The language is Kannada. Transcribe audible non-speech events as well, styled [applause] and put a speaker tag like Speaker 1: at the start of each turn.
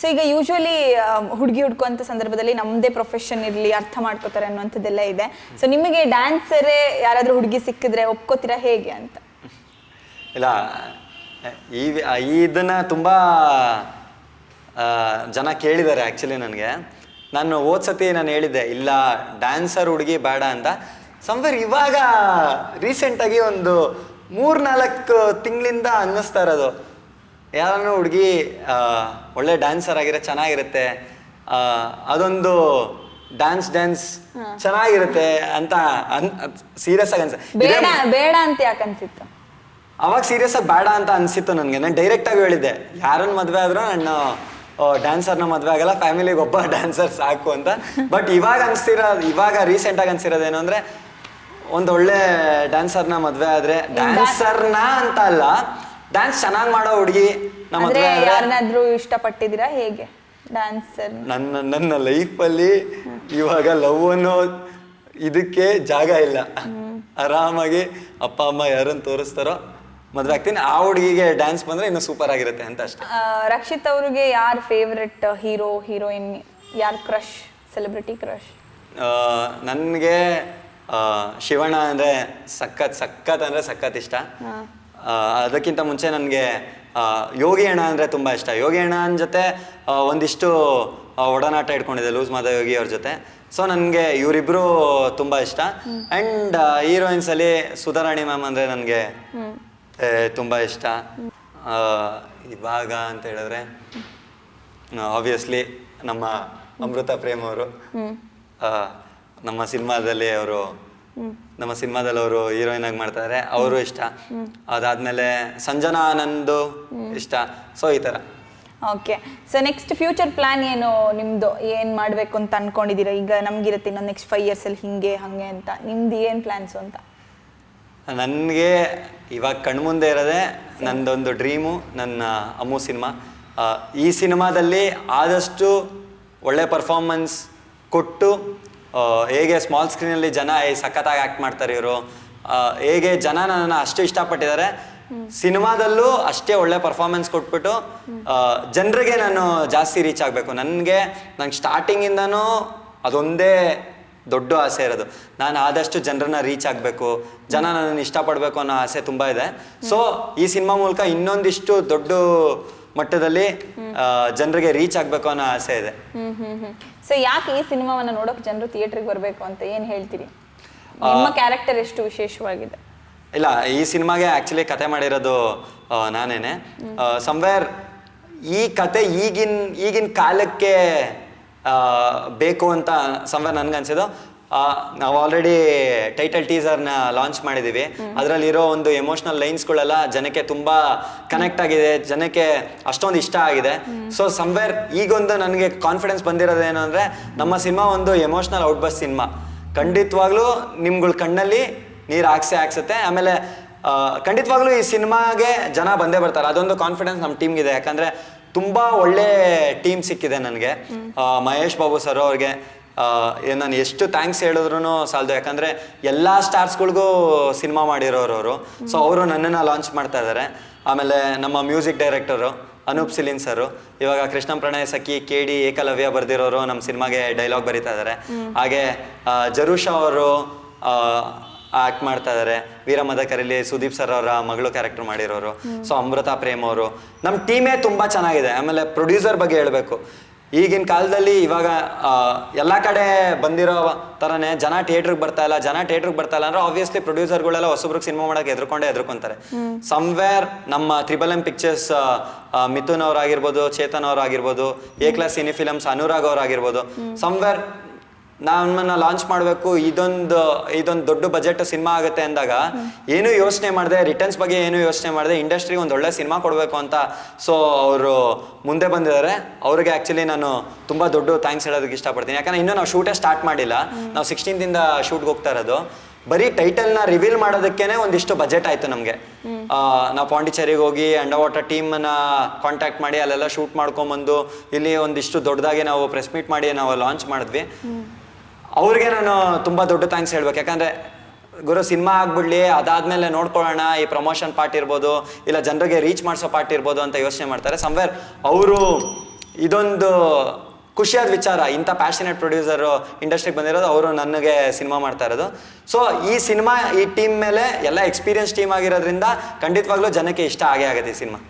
Speaker 1: ಸೊ ಈಗ ಯೂಶ್ವಲಿ ಹುಡುಗಿ ಹುಡ್ಕೋಂಥ ಸಂದರ್ಭದಲ್ಲಿ ನಮ್ಮದೇ ಪ್ರೊಫೆಷನ್ ಇರಲಿ, ಅರ್ಥ ಮಾಡ್ಕೋತಾರೆ ಅನ್ನುವಂಥದ್ದೆಲ್ಲ ಇದೆ. ಸೊ ನಿಮಗೆ ಡ್ಯಾನ್ಸರೇ ಯಾರಾದರೂ ಹುಡುಗಿ ಸಿಕ್ಕಿದ್ರೆ ಒಪ್ಕೋತೀರಾ ಹೇಗೆ ಅಂತ?
Speaker 2: ಇಲ್ಲ, ಈ ಇದನ್ನು ತುಂಬ ಜನ ಕೇಳಿದ್ದಾರೆ ಆ್ಯಕ್ಚುಲಿ ನನಗೆ. ನಾನು ಹೋದ್ ಸತಿ ನಾನು ಹೇಳಿದ್ದೆ, ಇಲ್ಲ ಡ್ಯಾನ್ಸರ್ ಹುಡುಗಿ ಬೇಡ ಅಂತ. ಸಂವೇರ್ ಇವಾಗ ರೀಸೆಂಟಾಗಿ ಒಂದು ಮೂರು ನಾಲ್ಕು ತಿಂಗಳಿಂದ ಅನ್ನಿಸ್ತಾ ಇರೋದು. ಯಾರನ್ನು ಹುಡುಗಿ ಒಳ್ಳೆ ಡ್ಯಾನ್ಸರ್ ಆಗಿರೋ ಚೆನ್ನಾಗಿರುತ್ತೆ ಅದೊಂದು ಡ್ಯಾನ್ಸ್ ಡ್ಯಾನ್ಸ್ ಚೆನ್ನಾಗಿರುತ್ತೆ ಅಂತ ಸೀರಿಯಸ್ ಆಗಿ
Speaker 1: ಬೇಡ ಬೇಡ ಅಂತ ಯಾಕೆ ಅನ್ಸಿತ್ತು?
Speaker 2: ಅವಾಗ ಸೀರಿಯಸ್ ಆಗಿ ಬೇಡ ಅಂತ ಅನ್ಸಿತ್ತು ನನಗೆ. ನಾನು ಡೈರೆಕ್ಟ್ ಆಗಿ ಹೇಳಿದ್ದೆ ಯಾರನ್ನ ಮದುವೆ ಆದ್ರೂ ನಾನು ಡ್ಯಾನ್ಸರ್ನ ಮದುವೆ ಆಗಲ್ಲ ಫ್ಯಾಮಿಲಿಗೆ ಒಬ್ಬ [laughs] ಡ್ಯಾನ್ಸರ್ ಸಾಕು ಅಂತ. ಬಟ್ ಇವಾಗ ಅನ್ಸ್ತಿರೋ ಇವಾಗ ರೀಸೆಂಟ್ ಆಗಿ ಅನ್ಸಿರೋದು ಏನು ಅಂದ್ರೆ ಒಂದು ಒಳ್ಳೆ ಡ್ಯಾನ್ಸರ್ನ ಮದುವೆ ಆದ್ರೆ ಡ್ಯಾನ್ಸರ್ನ ಅಂತ ಅಲ್ಲ ಡ್ಯಾನ್ಸ್ ಚೆನ್ನಾಗಿ ಮಾಡೋ ಹುಡುಗಿ ನಮ್ಮ
Speaker 1: ಅಂದ್ರೆ ಯಾರನ್ನಾದ್ರೂ ಇಷ್ಟಪಟ್ಟಿದ್ದೀರಾ ಹೇಗೆ? ಡ್ಯಾನ್ಸರ್
Speaker 2: ನನ್ನ ನನ್ನ ಲೈಫಲ್ಲಿ ಇವಾಗ ಲವ್ ಅನ್ನೋ ಇದಕ್ಕೆ ಜಾಗ ಇಲ್ಲ. ಆರಾಮಾಗಿ ಅಪ್ಪ ಅಮ್ಮ ಯಾರನ್ನು ತೋರಿಸ್ತಾರೋ ಮದುವೆ ಆಗ್ತೀನಿ. ಆ ಹುಡುಗಿಗೆ ಡ್ಯಾನ್ಸ್ ಬಂದ್ರೆ ಇನ್ನು ಸೂಪರ್ ಆಗಿರುತ್ತೆ ಅಂತ ಅಷ್ಟೇ.
Speaker 1: ರಕ್ಷಿತ್ ಅವ್ರಿಗೆ ಯಾರ್ ಫೇವ್ರೆಟ್ ಹೀರೋ ಹೀರೋಯಿನ್ ಯಾರ್ ಕ್ರಶ್ ಸೆಲೆಬ್ರಿಟಿ ಕ್ರಶ್
Speaker 2: ನನಗೆ ಶಿವಣ್ಣ ಅಂದರೆ ಸಖತ್ ಸಖತ್ ಅಂದರೆ ಸಖತ್ ಇಷ್ಟ. ಅದಕ್ಕಿಂತ ಮುಂಚೆ ನನಗೆ ಯೋಗಿ ಅಣ್ಣ ಅಂದರೆ ತುಂಬ ಇಷ್ಟ. ಯೋಗಿ ಅಣ್ಣನ ಜೊತೆ ಒಂದಿಷ್ಟು ಒಡನಾಟ ಇಟ್ಕೊಂಡಿದ್ದೆ ಲೂಸ್ ಮಾದ ಯೋಗಿ ಅವ್ರ ಜೊತೆ. ಸೊ ನನಗೆ ಇವರಿಬ್ಬರು ತುಂಬ ಇಷ್ಟ. ಆ್ಯಂಡ್ ಹೀರೋಯಿನ್ಸಲ್ಲಿ ಸುಧಾರಾಣಿ ಮ್ಯಾಮ್ ಅಂದರೆ ನನಗೆ ತುಂಬ ಇಷ್ಟ. ಇವಾಗ ಅಂತ ಹೇಳಿದ್ರೆ ಆಬ್ವಿಯಸ್ಲಿ ನಮ್ಮ ಅಮೃತ ಪ್ರೇಮ್ ಅವರು ನಮ್ಮ ಸಿನಿಮಾದಲ್ಲಿ ಅವರು ನಮ್ಮ ಸಿನಿಮಾದಲ್ಲಿ ಅವರು ಹೀರೋಯಿನ್ ಆಗಿ ಮಾಡ್ತಾರೆ ಅವರು ಇಷ್ಟ. ಅದಾದ್ಮೇಲೆ ಸಂಜನಾ ಆನಂದ್ ಇಷ್ಟ. ಸೊ ಈ ಥರ
Speaker 1: okay. So next future plan ಏನು ನಿಮ್ದು ಏನ್ ಮಾಡ್ಬೇಕು ಅಂತ ಅನ್ಕೊಂಡಿದ್ದೀರಾ ಈಗ ನಮ್ಗಿರುತ್ತೆ ಇನ್ನೊಂದು ನೆಕ್ಸ್ಟ್ ಫೈವ್ ಇಯರ್ಸ್ ಅಲ್ಲಿ ಹಿಂಗೆ ಹಂಗೆ ಅಂತ. ನಿಮ್ದು ಏನ್ ಪ್ಲಾನ್ಸ್ ಅಂತ?
Speaker 2: ನನಗೆ ಇವಾಗ ಕಣ್ಮುಂದೆ ಇರೋದೇ ನಂದೊಂದು ಡ್ರೀಮು ನನ್ನ ಅಮ್ಮು ಸಿನಿಮಾ. ಈ ಸಿನಿಮಾದಲ್ಲಿ ಆದಷ್ಟು ಒಳ್ಳೆ ಪರ್ಫಾರ್ಮೆನ್ಸ್ ಕೊಟ್ಟು ಹೇಗೆ ಸ್ಮಾಲ್ ಸ್ಕ್ರೀನಲ್ಲಿ ಜನ ಸಖತ್ತಾಗಿ ಆ್ಯಕ್ಟ್ ಮಾಡ್ತಾರೆ ಇವರು? ಹೇಗೆ ಜನ ನನ್ನನ್ನು ಅಷ್ಟು ಇಷ್ಟಪಟ್ಟಿದ್ದಾರೆ? ಸಿನಿಮಾದಲ್ಲೂ ಅಷ್ಟೇ ಒಳ್ಳೆ ಪರ್ಫಾರ್ಮೆನ್ಸ್ ಕೊಟ್ಬಿಟ್ಟು ಜನರಿಗೆ ನಾನು ಜಾಸ್ತಿ ರೀಚ್ ಆಗಬೇಕು. ನನಗೆ, ನಂಗೆ ಸ್ಟಾರ್ಟಿಂಗಿಂದನೂ ಅದೊಂದೇ ದೊಡ್ಡ ಆಸೆ ಇರೋದು. ನಾನು ಆದಷ್ಟು ಜನರನ್ನ ರೀಚ್ ಆಗಬೇಕು. ಜನ ನನ್ನನ್ನು ಇಷ್ಟಪಡಬೇಕು ಅನ್ನೋ ಆಸೆ ತುಂಬ ಇದೆ. ಸೊ ಈ ಸಿನಿಮಾ ಮೂಲಕ ಇನ್ನೊಂದಿಷ್ಟು ದೊಡ್ಡ ಮಟ್ಟದಲ್ಲಿ ಜನರಿಗೆ ರೀಚ್ ಆಗ್ಬೇಕು ಅನ್ನೋ ಆಸೆ ಇದೆ.
Speaker 1: ಹ್ಮ್ ಹ್ಮ್ ಹ್ಮ್. ಸೊ ಯಾಕೆ ಈ ಸಿನಿಮಾವನ್ನ ನೋಡೋಕೆ ಜನರು ಥಿಯೇಟ್ರಿಗೆ ಬರಬೇಕು ಅಂತ ಏನ್ ಹೇಳ್ತೀರಿ? ನಿಮ್ಮ ಕ್ಯಾರೆಕ್ಟರ್ ಎಷ್ಟು ವಿಶೇಷವಾಗಿದೆ?
Speaker 2: ಇಲ್ಲ ಈ ಸಿನಿಮಾಗೆ ಆಕ್ಚುಲಿ ಕತೆ ಮಾಡಿರೋದು ಆ, ನಾನೇನೆ. ಸಮ್ವೇರ್ ಈ ಕತೆ ಈಗಿನ ಈಗಿನ ಕಾಲಕ್ಕೆ ಆ, ಬೇಕು ಅಂತ ಸಂವೇರ್ ನನ್ಗನ್ಸಿದ್ದು. ನಾವು ಆಲ್ರೆಡಿ ಟೈಟಲ್ ಟೀಸರ್ನ ಲಾಂಚ್ ಮಾಡಿದ್ದೀವಿ ಅದರಲ್ಲಿರೋ ಒಂದು ಎಮೋಷನಲ್ ಲೈನ್ಸ್ಗಳೆಲ್ಲ ಜನಕ್ಕೆ ತುಂಬ ಕನೆಕ್ಟ್ ಆಗಿದೆ. ಜನಕ್ಕೆ ಅಷ್ಟೊಂದು ಇಷ್ಟ ಆಗಿದೆ. ಸೊ ಸಮ್ವೇರ್ ಈಗೊಂದು ನನಗೆ ಕಾನ್ಫಿಡೆನ್ಸ್ ಬಂದಿರೋದೇನು ಅಂದರೆ ನಮ್ಮ ಸಿನಿಮಾ ಒಂದು ಎಮೋಷ್ನಲ್ ಔಟ್ಬಸ್ ಸಿನಿಮಾ. ಖಂಡಿತವಾಗ್ಲೂ ನಿಮ್ಗಳ ಕಣ್ಣಲ್ಲಿ ನೀರು ಹಾಕ್ಸೆ ಹಾಕ್ಸುತ್ತೆ. ಆಮೇಲೆ ಖಂಡಿತವಾಗ್ಲೂ ಈ ಸಿನಿಮಾಗೆ ಜನ ಬಂದೇ ಬರ್ತಾರೆ. ಅದೊಂದು ಕಾನ್ಫಿಡೆನ್ಸ್ ನಮ್ಮ ಟೀಮ್ಗಿದೆ ಯಾಕಂದರೆ ತುಂಬ ಒಳ್ಳೆ ಟೀಮ್ ಸಿಕ್ಕಿದೆ ನನಗೆ. ಮಹೇಶ್ ಬಾಬು ಸರ್ ಅವ್ರಿಗೆ. ನಾನು ಎಷ್ಟು ಥ್ಯಾಂಕ್ಸ್ ಹೇಳಿದ್ರು ಸಾಲದು. ಯಾಕಂದರೆ ಎಲ್ಲ ಸ್ಟಾರ್ಸ್ಗಳಿಗೂ ಸಿನಿಮಾ ಮಾಡಿರೋರು ಅವರು. ಸೊ ಅವರು ನನ್ನನ್ನು ಲಾಂಚ್ ಮಾಡ್ತಾ ಇದ್ದಾರೆ ಆಮೇಲೆ ನಮ್ಮ music director Anoop Seelin sir ಇವಾಗ ಕೃಷ್ಣ ಪ್ರಣಯ, ಸಖಿ, ಕೆ ಡಿ, ಏಕಲವ್ಯ ಬರೆದಿರೋರು ನಮ್ಮ ಸಿನಿಮಾಗೆ ಡೈಲಾಗ್ ಬರೀತಾ ಇದ್ದಾರೆ ಹಾಗೆ ಜರುಷಾ ಅವರು ಆಕ್ಟ್ ಮಾಡ್ತಾ ಇದ್ದಾರೆ ವೀರ ಮದಕರಲ್ಲಿ ಸುದೀಪ್ ಸರ್ ಅವರ ಮಗಳು ಕ್ಯಾರೆಕ್ಟರ್ ಮಾಡಿರೋರು. ಸೊ ಅಮೃತ ಪ್ರೇಮ್ ಅವರು. ನಮ್ಮ ಟೀಮೇ ತುಂಬ ಚೆನ್ನಾಗಿದೆ. ಆಮೇಲೆ ಪ್ರೊಡ್ಯೂಸರ್ ಬಗ್ಗೆ ಹೇಳಬೇಕು. ಈಗಿನ ಕಾಲದಲ್ಲಿ ಇವಾಗ ಎಲ್ಲ ಕಡೆ ಬಂದಿರೋ ಥರನೇ ಜನ ಥಿಯೇಟ್ರಿಗೆ ಬರ್ತಾ ಇಲ್ಲ ಜನ ಥಿಯೇಟ್ರಿಗೆ ಬರ್ತಾ ಇಲ್ಲ ಅಂದ್ರೆ ಆಬ್ವಿಯಸ್ಲಿ ಪ್ರೊಡ್ಯೂಸರ್ಗಳೆಲ್ಲ ಹೊಸಬ್ರಿಗೆ ಸಿನಿಮಾ ಮಾಡೋಕೆ ಎದ್ರುಕೊಂಡೇ ಎದ್ರುಕೊಂತಾರೆ ಸಮ್ವೇರ್ ನಮ್ಮ ತ್ರಿಬಲ್ ಎಂ ಪಿಕ್ಚರ್ಸ್ ಮಿಥುನ್ ಅವರಾಗಿರ್ಬೋದು Chetan ಅವರಾಗಿರ್ಬೋದು A class cine films Anurag ಅವರಾಗಿರ್ಬೋದು somewhere ನಮ್ಮನ್ನ ಲಾಂಚ್ ಮಾಡಬೇಕು ಇದೊಂದು ಇದೊಂದು ದೊಡ್ಡ ಬಜೆಟ್ ಸಿನಿಮಾ ಆಗುತ್ತೆ ಅಂದಾಗ ಏನು ಯೋಚನೆ ಮಾಡಿದೆ ರಿಟರ್ನ್ಸ್ ಬಗ್ಗೆ ಏನು ಯೋಚನೆ ಮಾಡಿದೆ ಇಂಡಸ್ಟ್ರಿಗೆ ಒಂದು ಒಳ್ಳೆ ಸಿನಿಮಾ ಕೊಡಬೇಕು ಅಂತ. ಸೊ ಅವರು ಮುಂದೆ ಬಂದಿದ್ದಾರೆ. ಅವ್ರಿಗೆ ಆಕ್ಚುಲಿ ನಾನು ತುಂಬ ದೊಡ್ಡ ಥ್ಯಾಂಕ್ಸ್ ಹೇಳೋದಕ್ಕೆ ಇಷ್ಟಪಡ್ತೀನಿ. ಯಾಕಂದ್ರೆ ಇನ್ನೂ ನಾವು ಶೂಟೇ ಸ್ಟಾರ್ಟ್ ಮಾಡಿಲ್ಲ. ನಾವು ಸಿಕ್ಸ್ಟೀನ್ದಿಂದ ಶೂಟ್ಗೆ ಹೋಗ್ತಾ ಇರೋದು. ಬರೀ ಟೈಟಲ್ನ ರಿವೀಲ್ ಮಾಡೋದಕ್ಕೇನೆ ಒಂದಿಷ್ಟು ಬಜೆಟ್ ಆಯಿತು ನಮಗೆ. ನಾವು ಪಾಂಡಿಚೇರಿಗೆ ಹೋಗಿ ಅಂಡರ್ ವಾಟರ್ ಟೀಮನ್ನ ಕಾಂಟ್ಯಾಕ್ಟ್ ಮಾಡಿ ಅಲ್ಲೆಲ್ಲ ಶೂಟ್ ಮಾಡ್ಕೊಂಬಂದು ಇಲ್ಲಿ ಒಂದಿಷ್ಟು ದೊಡ್ಡದಾಗಿ ನಾವು ಪ್ರೆಸ್ ಮೀಟ್ ಮಾಡಿ ನಾವು ಲಾಂಚ್ ಮಾಡಿದ್ವಿ. ಅವ್ರಿಗೆ ನಾನು ತುಂಬ ದೊಡ್ಡ ಥ್ಯಾಂಕ್ಸ್ ಹೇಳ್ಬೇಕು. ಯಾಕಂದರೆ ಗುರು ಸಿನಿಮಾ ಆಗ್ಬಿಡ್ಲಿ, ಅದಾದ್ಮೇಲೆ ನೋಡ್ಕೊಳ್ಳೋಣ, ಈ ಪ್ರಮೋಷನ್ ಪಾರ್ಟ್ ಇರ್ಬೋದು, ಇಲ್ಲ ಜನರಿಗೆ ರೀಚ್ ಮಾಡಿಸೋ ಪಾರ್ಟ್ ಇರ್ಬೋದು ಅಂತ ಯೋಚನೆ ಮಾಡ್ತಾರೆ. ಸಮ್ವೇರ್ ಅವರು ಇದೊಂದು ಖುಷಿಯಾದ ವಿಚಾರ. ಇಂಥ ಪ್ಯಾಷನೇಟ್ ಪ್ರೊಡ್ಯೂಸರು ಇಂಡಸ್ಟ್ರಿಗೆ ಬಂದಿರೋದು ಅವರು ನನಗೆ ಸಿನಿಮಾ ಮಾಡ್ತಾ ಇರೋದು. ಸೊ ಈ ಸಿನಿಮಾ, ಈ ಟೀಮ್ ಮೇಲೆ ಎಲ್ಲ ಎಕ್ಸ್ಪೀರಿಯನ್ಸ್ ಟೀಮ್ ಆಗಿರೋದ್ರಿಂದ ಖಂಡಿತವಾಗ್ಲೂ ಜನಕ್ಕೆ ಇಷ್ಟ ಆಗೇ ಆಗುತ್ತೆ ಈ ಸಿನಿಮಾ.